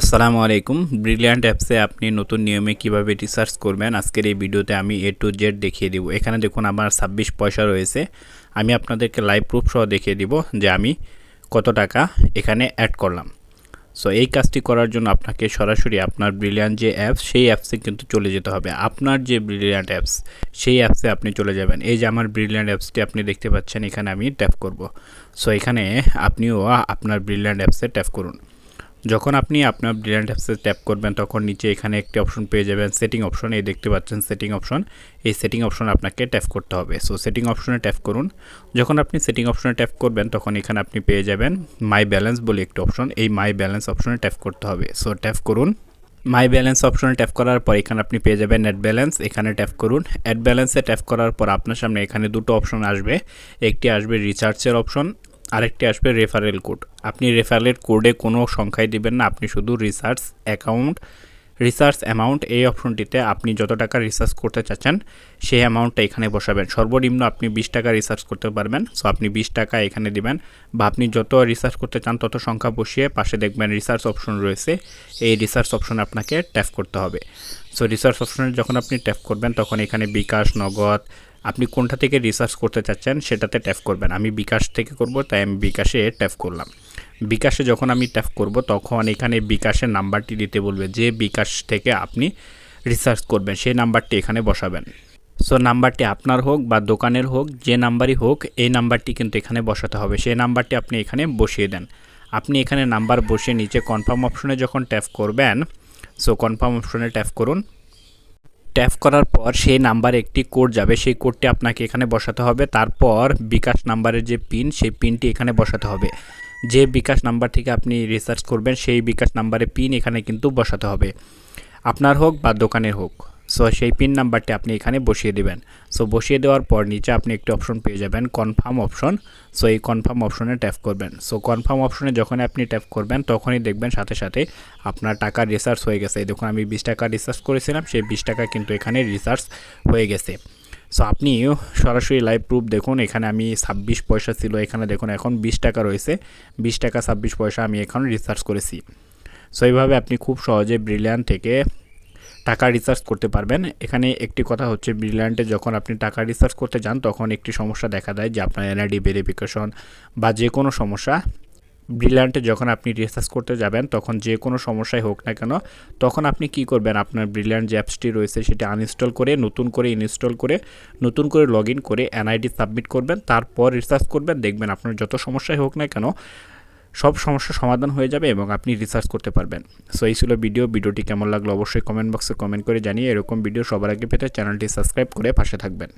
আসসালামু আলাইকুম। ব্রিলিয়ান্ট অ্যাপসে আপনি নতুন নিয়মে কীভাবে রিসার্চ করবেন? আজকের এই ভিডিওতে আমি এ টু জেড দেখিয়ে দিব। এখানে দেখুন, আমার ছাব্বিশ পয়সা রয়েছে। আমি আপনাদেরকে লাইভ প্রুফ সহ দেখিয়ে দিব যে আমি কত টাকা এখানে অ্যাড করলাম। সো এই কাজটি করার জন্য আপনাকে সরাসরি আপনার ব্রিলিয়ান্ট যে অ্যাপস সেই অ্যাপসে কিন্তু চলে যেতে হবে। আপনার যে ব্রিলিয়ান্ট অ্যাপস সেই অ্যাপসে আপনি চলে যাবেন। এই যে আমার ব্রিলিয়ান্ট অ্যাপসটি আপনি দেখতে পাচ্ছেন, এখানে আমি ট্যাপ করব। সো এখানে আপনিও আপনার ব্রিলিয়ান্ট অ্যাপসে ট্যাপ করুন। যখন আপনি আপনার ব্রিলিয়ান্ট অ্যাপসে ট্যাপ করবেন, তখন নিচে এখানে একটি অপশন পেয়ে যাবেন সেটিং অপশন এই দেখতে পাচ্ছেন সেটিং অপশন এই সেটিং অপশন আপনাকে ট্যাপ করতে হবে। সো সেটিং অপশনে ট্যাপ করুন। যখন আপনি সেটিং অপশনে ট্যাপ করবেন, তখন এখানে আপনি পেয়ে যাবেন মাই ব্যালেন্স বলে একটি অপশন এই মাই ব্যালেন্স অপশনে ট্যাপ করতে হবে। সো ট্যাপ করুন। মাই ব্যালেন্স অপশনে ট্যাপ করার পর এখানে আপনি পেয়ে যাবেন নেট ব্যালেন্স এখানে ট্যাপ করুন। অ্যাড ব্যালেন্সে ট্যাপ করার পর আপনার সামনে এখানে দুটো অপশন আসবে। একটি আসবে রিচার্জের অপশন আরেকটি আসবে রেফারেল কোড আপনি রেফারেল কোডে কোনো সংখ্যাই দিবেন না, আপনি শুধু রিসার্চ অ্যাকাউন্ট রিসার্চ অ্যামাউন্ট এই অপশনটিতে আপনি যত টাকা রিসার্চ করতে চাচ্ছেন, সেই অ্যামাউন্টটা এখানে বসাবেন। সর্বনিম্ন আপনি বিশ টাকা রিসার্চ করতে পারবেন সো আপনি বিশ টাকা এখানে দিবেন বা আপনি যত রিসার্চ করতে চান, তত সংখ্যা বসিয়ে পাশে দেখবেন রিসার্চ অপশন রয়েছে, এই রিসার্চ অপশন আপনাকে ট্যাপ করতে হবে। সো রিসার্চ অপশনে যখন আপনি ট্যাপ করবেন, তখন এখানে বিকাশ, নগদ আপনি কোনটা থেকে রিসার্চ করতে চাচ্ছেন সেটাতে ট্যাপ করবেন। আমি বিকাশ থেকে করব, তাই আমি বিকাশে ট্যাপ করলাম। বিকাশে যখন আমি ট্যাপ করব, তখন এখানে বিকাশের নাম্বারটি দিতে বলবে, যে বিকাশ থেকে আপনি রিসার্চ করবেন, সেই নাম্বারটি এখানে বসাবেন। সো নাম্বারটি আপনার হোক বা দোকানের হোক, যে নাম্বারই হোক, এই নাম্বারটি কিন্তু এখানে বসাতে হবে। সেই নাম্বারটি আপনি এখানে বসিয়ে দেন। আপনি এখানে নাম্বার বসিয়ে নিচে কনফার্ম অপশনে যখন ট্যাপ করবেন সো কনফার্ম অপশনে ট্যাপ করুন। ট্যাপ করার পর সেই নাম্বারে একটি কোড যাবে। সেই কোডটি আপনাকে এখানে বসাতে হবে। তারপর বিকাশ নাম্বারের যে পিন, সেই পিনটি এখানে বসাতে হবে। যে বিকাশ নাম্বার থেকে আপনি রিসার্চ করবেন, সেই বিকাশ নাম্বারে পিন এখানে কিন্তু বসাতে হবে। আপনার হোক বা দোকানের হোক। সো সেই পিন নাম্বারটি আপনি এখানে বসিয়ে দেবেন। সো বসিয়ে দেওয়ার পর নিচে আপনি একটি অপশন পেয়ে যাবেন কনফার্ম অপশন সো এই কনফার্ম অপশনে ট্যাপ করবেন। সো কনফার্ম অপশনে যখন আপনি ট্যাপ করবেন, তখনই দেখবেন সাথে সাথে আপনার টাকা রিসার্চ হয়ে গেছে। দেখুন, আমি বিশ টাকা রিসার্চ করেছিলাম, সেই বিশ টাকা কিন্তু এখানে রিসার্চ হয়ে গেছে। সো আপনি সরাসরি লাইভ প্রুফ দেখুন, এখানে আমি ছাব্বিশ পয়সা ছিল, এখানে দেখুন এখন বিশ টাকা রয়েছে। বিশ টাকা, ছাব্বিশ পয়সা আমি এখন রিসার্চ করেছি। সো এইভাবে আপনি খুব সহজে ব্রিলিয়ান থেকে টাকা রিসার্চ করতে পারবেন। এখানে একটি কথা হচ্ছে ব্রিলিয়ান্টে যখন আপনি টাকা রিসার্চ করতে যান, তখন একটি সমস্যা দেখা দেয় যে আপনার এনআইডি ভেরিফিকেশন বা যে কোনো সমস্যা। ব্রিলিয়ান্টে যখন আপনি রিসার্চ করতে যাবেন, তখন যে কোনো সমস্যাই হোক না কেন, তখন আপনি কি করবেন? আপনার ব্রিলিয়ান্ট যে অ্যাপসটি রয়েছে, সেটা আনইনস্টল করে, নতুন করে ইনস্টল করে, নতুন করে লগ করে এনআইডি সাবমিট করবেন। তারপর রিসার্চ করবেন, দেখবেন আপনার যত সমস্যাই হোক না কেন সব সমস্যার সমাধান হয়ে যাবে এবং আপনি রিসার্চ করতে পারবেন। সো এই ছিল ভিডিও ভিডিওটি কেমন লাগল অবশ্যই কমেন্ট বক্সে কমেন্ট করে জানিয়ে এরকম ভিডিও সবার আগে পেতে চ্যানেলটি সাবস্ক্রাইব করে পাশে থাকবেন।